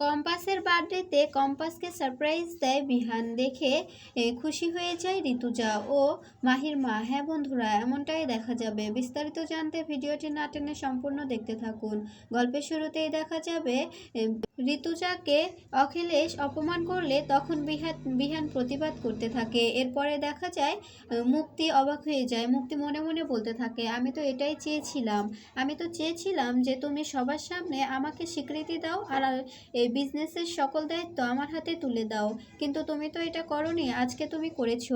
কম্পাসের বার্থডেতে কম্পাসকে সারপ্রাইজ দেয় বিহান। দেখে খুশি হয়ে যায় ঋতুজা ও মাহির মা। হ্যাঁ বন্ধুরা, এমনটাই দেখা যাবে। বিস্তারিত জানতে ভিডিওটি না টেনে সম্পূর্ণ দেখতে থাকুন। গল্পের শুরুতেই দেখা যাবে ঋতুজাকে অখিলেশ অপমান করলে তখন বিহান বিহান প্রতিবাদ করতে থাকে। এরপরে দেখা যায় মুক্তি অবাক হয়ে যায়। মুক্তি মনে মনে বলতে থাকে, আমি তো এটাই চেয়েছিলাম। আমি তো চেয়েছিলাম যে তুমি সবার সামনে আমাকে স্বীকৃতি দাও আর এই বিজনেসের সকল দায়িত্ব আমার হাতে তুলে দাও। কিন্তু তুমি তো এটা করনি, আজকে তুমি করেছ।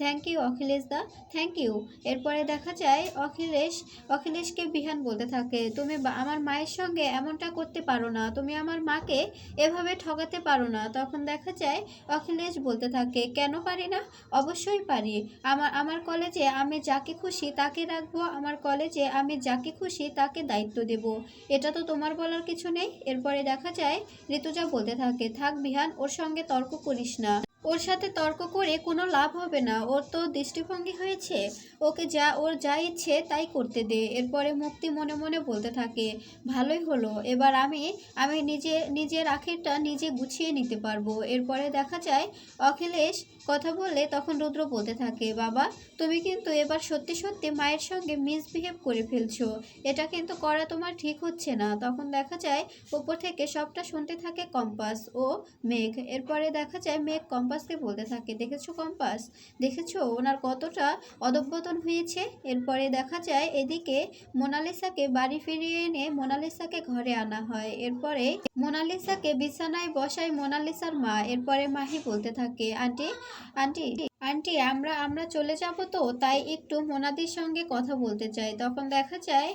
Thank you Akhilesh da. Thank you এরপরে দেখা যায়, অখিলেশ, অখিলেশকে বিহান বলতে থাকে, তুমি আমার মায়ের সঙ্গে এমনটা করতে পারো না। তুমি আমার মাকে এভাবে ঠকাতে পারো না। তখন দেখা যায়, অখিলেশ বলতে থাকে, কেন পারি না? অবশ্যই পারি। আমার আমার কলেজে আমি যাকে খুশি তাকে রাখব। আমার কলেজে আমি যাকে খুশি তাকে দায়িত্ব দেব। এটা তো তোমার বলার কিছু নেই? এরপরে দেখা যায় ঋতুজা বলতে থাকে, থাক বিহান, ওর সঙ্গে তর্ক করিস না। ওর সাথে তর্ক করে কোনো লাভ হবে না। ওর তো দৃষ্টিভঙ্গি হয়েছে। ওকে যা, ওর যা ইচ্ছে তাই করতে দে। এরপরে মুক্তি মনে মনে বলতে থাকে, ভালোই হলো। এবার আমি আমি নিজে, নিজের আখেরটা নিজে গুছিয়ে নিতে পারব। এরপরে দেখা যায়, অখিলেশ কথা বললে তখন রুদ্র বলতে থাকে, বাবা, তুমি কিন্তু এবার সত্যি সত্যি মায়ের সঙ্গে মিসবিহেভ করে ফেলছো। এটা কিন্তু করা তোমার ঠিক হচ্ছে না। তখন দেখা যায় উপর থেকে সবটা শুনতে থাকে কম্পাস ও মেঘ। এরপরে দেখা যায় মেঘ কম্পাসকে বলতে থাকে, দেখেছ কম্পাস? দেখেছ? ওনার কতটা অদব্যতন হয়েছে? এরপরে দেখা যায় এদিকে মোনালিসাকে বাড়ি ফিরিয়ে এনে মোনালিসাকে ঘরে আনা হয়। এরপরে মোনালিসাকে বিছানায় বসায় মোনালিসার মা। এরপরে মাহি বলতে থাকে, আন্টি আন্টি আন্টি আমরা আমরা চলে যাব তো, তাই একটু মোনাদির সঙ্গে কথা বলতে চাই। তখন দেখা যায়,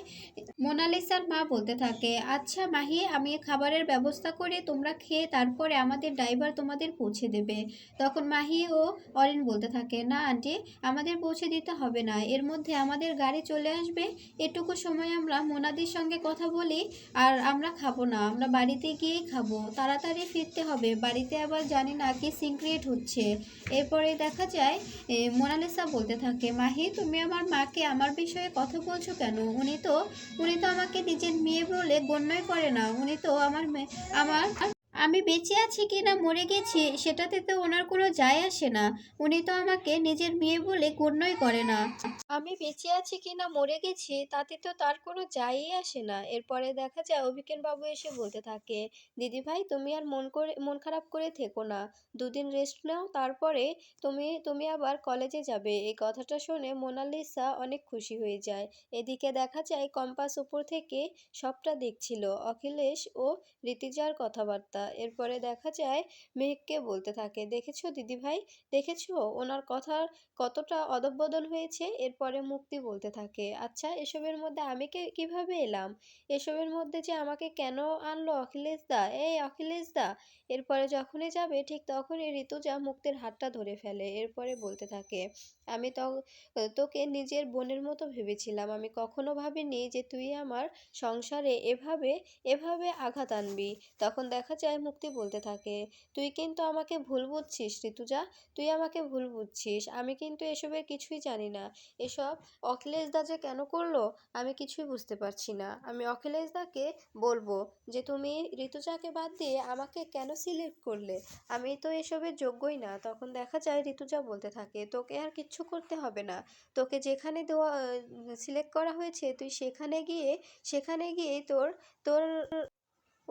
মোনালিসার মা বলতে থাকে আচ্ছা মাহি, আমি খাবারের ব্যবস্থা করে তোমরা খেয়ে তারপরে আমাদের ড্রাইভার তোমাদের পৌঁছে দেবে। তখন মাহি ও অরিন বলতে থাকে, না আন্টি আমাদের পৌঁছে দিতে হবে না, এর মধ্যে আমাদের গাড়ি চলে আসবে, এটুকু সময় আমরা মোনাদির সঙ্গে কথা বলি, আর আমরা খাব না, আমরা বাড়িতে গিয়েই খাব। তাড়াতাড়ি ফিরতে হবে, বাড়িতে আবার জানি না কি সিক্রেট হচ্ছে। এরপরে দেখা যায় মোনালিসা বলতে থাকে, মাহি, তুমি আমার মাকে আমার বিষয়ে কথা বলছো কেন? উনি তো উনি তো আমাকে নিজের মেয়ে বলে গণ্যই করে না। উনি তো আমার আমার আমি বেঁচে আছি কি না, মরে গেছি, সেটাতে তো ওনার কোনো যায় আসে না। উনি তো আমাকে নিজের মেয়ে বলে গণ্যই করে না। আমি বেঁচে আছি কি না, মরে গেছি, তাতে তো তার কোনো যায়ই আসে না। এরপরে দেখা যায় অভিকেন বাবু এসে বলতে থাকে দিদি ভাই তুমি আর মন করে, মন খারাপ করে থেকো না। দুদিন রেস্ট নাও, তারপরে তুমি তুমি আবার কলেজে যাবে। এই কথাটা শুনে মোনালিসা অনেক খুশি হয়ে যায়। এদিকে দেখা যায় কম্পাস উপর থেকে সবটা দেখছিল, অখিলেশ ও ঋতিজার কথাবার্তা। এরপরে দেখা যায় মেহেককে বলতে থাকে, দেখেছ দিদিভাই? দেখেছ? ওনার কথার কতটা অদবদন হয়েছে? এরপরে মুক্তি বলতে থাকে আচ্ছা এসবের মধ্যে আমি কে, কীভাবে এলাম? এসবের মধ্যে যে আমাকে কেন আনলো অখিলেশ দা এই অখিলেশ দা এরপরে যখনই যাবে, ঠিক তখনই ঋতুজা মুক্তির হাতটা ধরে ফেলে, এরপরে বলতে থাকে, আমি তোকে নিজের বোনের মতো ভেবেছিলাম। আমি কখনো ভাবিনি যে তুই আমার সংসারে এভাবে এভাবে আঘাত আনবি। তখন দেখা যায় মুক্তি বলতে থাকে। তুই কিন্তু আমাকে ভুল বুঝছিস, ঋতুজা। তুই আমাকে ভুল বুঝছিস। আমি কিন্তু এসবের কিছুই জানি না। এসব অখিলেশ দা যে কেন করল, আমি কিছুই বুঝতে পারছি না। আমি অখিলেশ দাকে বলব যে, তুমি ঋতুজাকে বাদ দিয়ে আমাকে কেন সিলেক্ট করলে? আমি তো এসবের যোগ্যই না। তখন দেখা যায় ঋতুজা বলতে থাকে, তোকে আর কিচ্ছু করতে হবে না। তোকে যেখানে দেওয়া, সিলেক্ট করা হয়েছে, তুই সেখানে গিয়ে সেখানে গিয়ে তোর তোর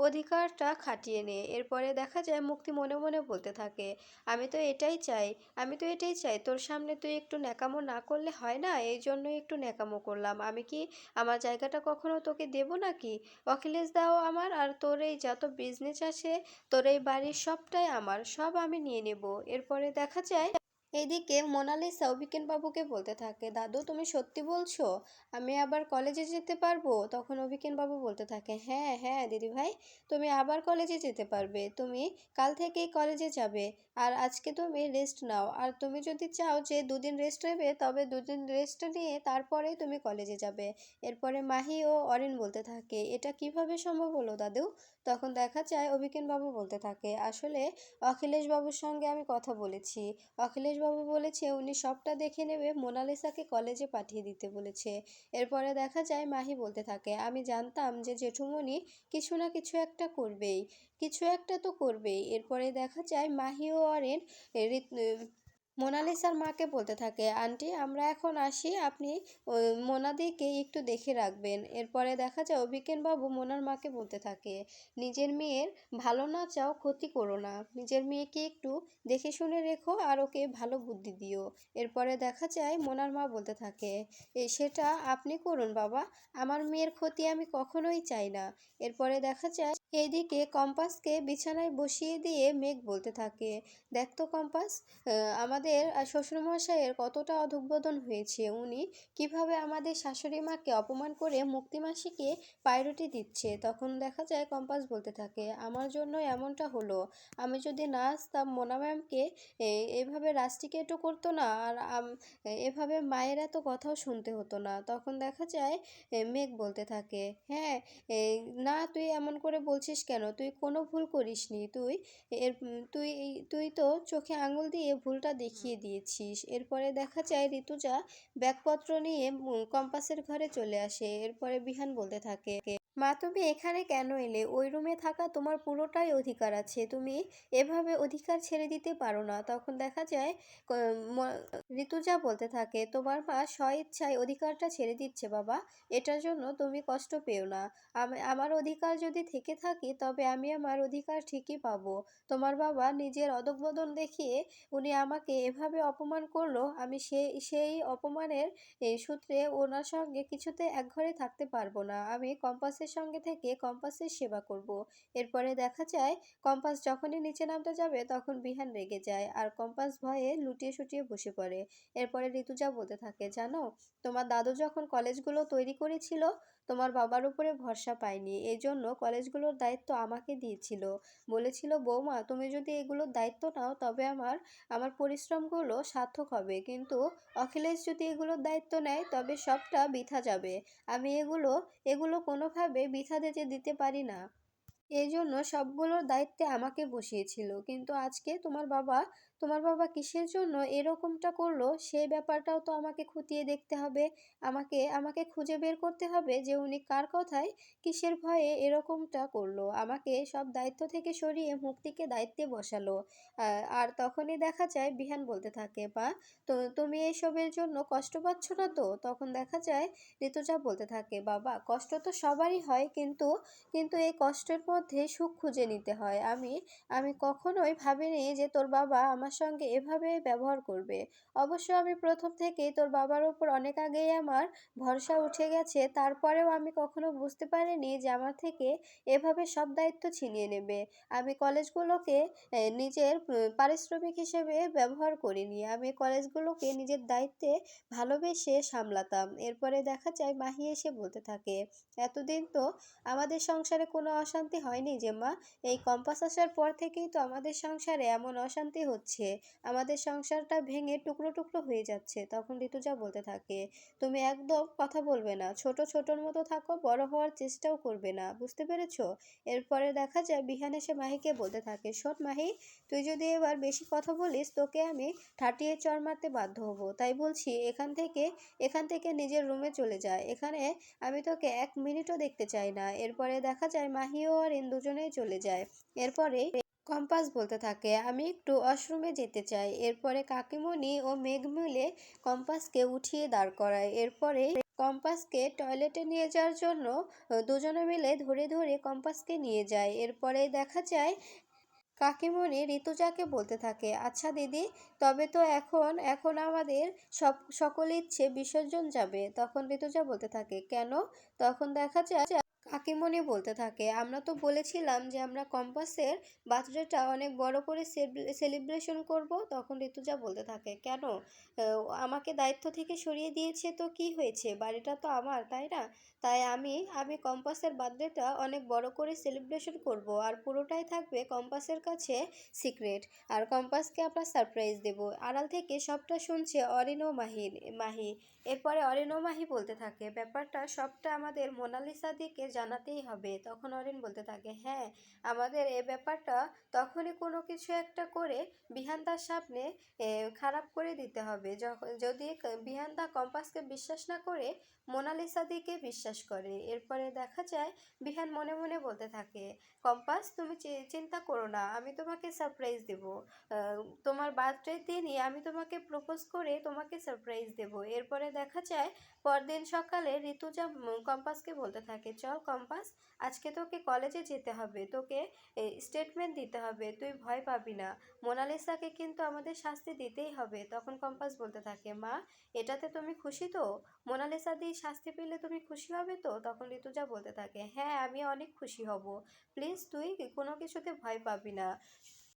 অধিকারটা খাটিয়ে নে। এরপরে দেখা যায় মুক্তি মনে মনে বলতে থাকে, আমি তো এটাই চাই, আমি তো এটাই চাই, তোর সামনে তুই একটু ন্যাকামো না করলে হয় না? এই জন্যই একটু ন্যাকামো করলাম। আমি কি আমার জায়গাটা কখনো তোকে দেবো নাকি? অখিলেশ দাও আমার, আর তোর এই যত বিজনেস আছে, তোর এই বাড়ির সবটাই আমার, সব আমি নিয়ে নেব। এরপরে দেখা যায় এদিকে মোনালিসা অভিকেন বাবুকে বলতে থাকে, দাদু, তুমি সত্যি বলছো? আমি আবার কলেজে যেতে পারব? তখন অভিকেন বাবু বলতে থাকে হ্যাঁ হ্যাঁ দিদি ভাই তুমি আবার কলেজে যেতে পারবে। তুমি কাল থেকেই কলেজে যাবে। আর আজকে তুমি রেস্ট নাও। আর তুমি যদি চাও যে দুদিন রেস্ট নেবে, তবে দুদিন রেস্ট নিয়ে তারপরে তুমি কলেজে যাবে। এরপরে মাহি ও অরিন বলতে থাকে, এটা কীভাবে সম্ভব হলো দাদু? তখন দেখা যায় অভিজ্ঞানবাবু বলতে থাকে, আসলে অখিলেশবাবুর সঙ্গে আমি কথা বলেছি। অখিলেশবাবু বলেছে, উনি সবটা দেখে নেবে, মোনালিসাকে কলেজে পাঠিয়ে দিতে বলেছে। এরপরে দেখা যায়, মাহি বলতে থাকে, আমি জানতাম যে জেঠুমনি কিছু না কিছু একটা করবেই। কিছু একটা তো করবেই। এরপরে দেখা যায় মাহি ও অরেন মোনালিসার মাকে বলতে থাকে আন্টি আমরা এখন আসি। আপনি মোনাদিকে একটু দেখে রাখবেন। এরপরে দেখা যায় অভিজ্ঞানবাবু মোনার মাকে বলতে থাকে নিজের মেয়ের ভালো না চাও ক্ষতি করো না। নিজের মেয়েকে একটু দেখে শুনে রেখো আর ওকে ভালো বুদ্ধি দিও। এরপরে দেখা যায় মোনার মা বলতে থাকে এ সেটা আপনি করুন বাবা। আমার মেয়ের ক্ষতি আমি কখনোই চাই না। এরপরে দেখা যায় এইদিকে কম্পাসকে বিছানায় বসিয়ে দিয়ে মেঘ বলতে থাকে দেখ তো কম্পাস আহ, আমাদের শ্বশুরমশাইয়ের কতটা অধঃবোধন হয়েছে, উনি কীভাবে আমাদের শাশুড়ি মাকে অপমান করে মুক্তিমাসিকে পায়রুটি দিচ্ছে, তখন দেখা যায় কম্পাস বলতে থাকে, আমার জন্য এমনটা হলো, আমি যদি না আসতাম মোনা ম্যামকে এভাবে রাস্টিকেটও করতো না, আর এভাবে মায়ের এত কথাও শুনতে হতো না। তখন দেখা যায় মেঘ বলতে থাকে হ্যাঁ না, তুই এমন করে বলছিস কেন? তুই কোনো ভুল করিসনি, তুই তুই তুই তো চোখে আঙুল দিয়ে ভুলটা দেখিয়ে দিয়েছিস। এরপরে দেখা যায় ঋতুজা ব্যাগপত্র নিয়ে কম্পাসের ঘরে চলে আসে। এরপরে বিহান বলতে থাকে মা, তুমি এখানে কেন এলে? ওই রুমে থাকা তোমার পুরোটাই অধিকার আছে। তুমি এভাবে অধিকার ছেড়ে দিতে পারো না। তখন দেখা যায় ঋতুজা বলতে থাকে, তোমার মা স্বইচ্ছায় অধিকারটা ছেড়ে দিচ্ছে, বাবা। এটার জন্য তুমি কষ্ট পেও না। আমি, আমার অধিকার যদি থেকে থাকি, তবে আমি আমার অধিকার ঠিকই পাবো। তোমার বাবা নিজের অদকবদন দেখিয়ে উনি আমাকে এভাবে অপমান করল, আমি সেই সেই অপমানের সূত্রে ওনার সঙ্গে কিছুতে একঘরে থাকতে পারব না। আমি কম্পাসের সঙ্গে থেকে কম্পাসের সেবা করব। এরপরে দেখা যায়, কম্পাস যখনই নিচে নামতে যাবে তখন বিহান রেগে যায় আর কম্পাস ভয়ে লুটিয়ে সুটিয়ে বসে পড়ে। এরপরে ঋতুজা বলতে থাকে, জানো, তোমার দাদু যখন কলেজগুলো তৈরি করেছিল, তোমার বাবার উপরে ভরসা পায়নি। এই জন্য কলেজগুলোর দায়িত্ব আমাকে দিয়েছিল। বলেছিল, বৌমা, তুমি যদি এগুলোর দায়িত্ব নাও, তবে আমার আমার পরিশ্রমগুলো সার্থক হবে। কিন্তু অখিলেশ যদি এগুলোর দায়িত্ব নেয়, তবে সবটা বৃথা যাবে। আমি এগুলো এগুলো কোনোভাবে বৃথা যেতে দিতে পারি না। এই জন্য সবগুলোর দায়িত্বে আমাকে বসিয়েছিল। কিন্তু আজকে তোমার বাবা তোমার বাবা কিসের জন্য এরকমটা করল, সেই ব্যাপারটাও তো আমাকে খুঁটিয়ে দেখতে হবে। আমাকে আমাকে খুঁজে বের করতে হবে যে উনি কার কথায় কিসের ভয়ে এরকমটা করল। আমাকে সব দায়িত্ব থেকে সরিয়ে মুক্তিকে দায়িত্বে বসালো। আর তখনই দেখা যায়, বিহান বলতে থাকে, বা, তো, তুমি এইসবের জন্য কষ্ট পাচ্ছ না তো? তখন দেখা যায়, ঋতুজা বলতে থাকে, বাবা, কষ্ট তো সবারই হয়, কিন্তু কিন্তু এই কষ্টের মধ্যে সুখ খুঁজে নিতে হয়। আমি আমি কখনোই ভাবিনি যে তোর বাবা আমার সঙ্গে এভাবে ব্যবহার করবে। অবশ্য আমি প্রথম থেকেই তোর বাবার ওপর অনেক আগেই আমার ভরসা উঠে গেছে। তারপরেও আমি কখনো বুঝতে পারিনি যে আমার থেকে এভাবে সব দায়িত্ব ছিনিয়ে নেবে। আমি কলেজগুলোকে নিজের পারিশ্রমিক হিসেবে ব্যবহার করিনি। আমি কলেজগুলোকে নিজের দায়িত্বে ভালোবেসে সামলাতাম। এরপরে দেখা যায় মাহি এসে বলতে থাকে, এতদিন তো আমাদের সংসারে কোনো অশান্তি হয়নি যে মা, এই কম্পাস আসার পর থেকেই তো আমাদের সংসারে এমন অশান্তি হচ্ছে। আমাদের সংসারটা ভেঙে টুকরো টুকরো হয়ে যাচ্ছে, তখন ঋতুজা বলতে থাকে। তুমি একদম কথা বলবে না, ছোট ছোটর মতো থাকো, বড় হওয়ার চেষ্টাও করবে না, বুঝতে পেরেছ? এরপরে দেখা যায় বিহান এসে মাহিকে বলতে থাকে, শোন মাহি, তুই যদি এবার বেশি কথা বলিস, তোকে আমি ঠাটিয়ে চর মারতে বাধ্য হব। তাই বলছি, এখান থেকে এখান থেকে নিজের রুমে চলে যায় এখানে আমি তোকে এক মিনিটও দেখতে চাই না। এরপরে দেখা যায় মাহিও আর ইন দুজনেই চলে যায়। এরপরে কম্পাস বলতে থাকে, আমি একটু ওয়াশরুমে যেতে চাই। এরপরে কাকিমণি ও মেঘ মিলে কম্পাসকে উঠিয়ে দাঁড় করায়। এরপরে কম্পাসকে টয়লেটে নিয়ে যাওয়ার জন্য দুজনে মিলে ধরে ধরে কম্পাসকে নিয়ে যায়। এরপরে দেখা যায়, কাকিমণি ঋতুজাকে বলতে থাকে আচ্ছা দিদি, তবে তো এখন এখন আমাদের সব সকল ইচ্ছে বিসর্জন যাবে। তখন ঋতুজা বলতে থাকে, কেন? তখন দেখা যায় কাকিমণি বলতে থাকে। আমরা তো বলেছিলাম যে আমরা কম্পাসের বার্থডেটা অনেক বড় করে সেলিব্রেশন করব, তখন ঋতুজা বলতে থাকে, কেন? আমাকে দায়িত্ব থেকে সরিয়ে দিয়েছে তো কি হয়েছে? বাড়িটা তো আমার, তাই না? তাই আমি আমি কম্পাসের বার্থডেটা অনেক বড় করে সেলিব্রেশন করব আর পুরোটাই থাকবে কম্পাসের কাছে সিক্রেট আর কম্পাসকে আমরা সারপ্রাইজ দেব। আড়াল থেকে সবটা শুনছে অরিন ও মাহির, মাহি। এরপরে অরিন মাহি বলতে থাকে, ব্যাপারটা সবটা আমাদের মোনালিসা দিকে জানাতেই হবে। তখন অরিন বলতে থাকে হ্যাঁ আমাদের এ ব্যাপারটা তখনই কোনো কিছু একটা করে বিহানদার সামনে খারাপ করে দিতে হবে। যদি বিহানদা কম্পাসকে বিশ্বাস না করে, মোনালিসা দিকে বিশ্বাস করে। এরপরে দেখা যায়, বিহান মনে মনে বলতে থাকে, কম্পাস, তুমি চিন্তা করো না, আমি তোমাকে সারপ্রাইজ দেব। তোমার বার্থডে দিনই আমি তোমাকে প্রপোজ করে তোমাকে সারপ্রাইজ দেব। এরপরে দেখা যায়, পরদিন সকালে ঋতুজা কম্পাসকে বলতে থাকে, চল কম্পাস, আজকে তোকে কলেজে যেতে হবে। তোকে স্টেটমেন্ট দিতে হবে। তুই ভয় পাবি না। মোনালিসাকে কিন্তু আমাদের শাস্তি দিতেই হবে। তখন কম্পাস বলতে থাকে, মা, এটাতে তুমি খুশি তো? মোনালিসা দিয়ে শাস্তি পেলে তুমি খুশি হবে তো? তখন ঋতুজা বলতে থাকে হ্যাঁ আমি অনেক খুশি হব। প্লিজ তুই কোনো কিছুতে ভয় পাবি না।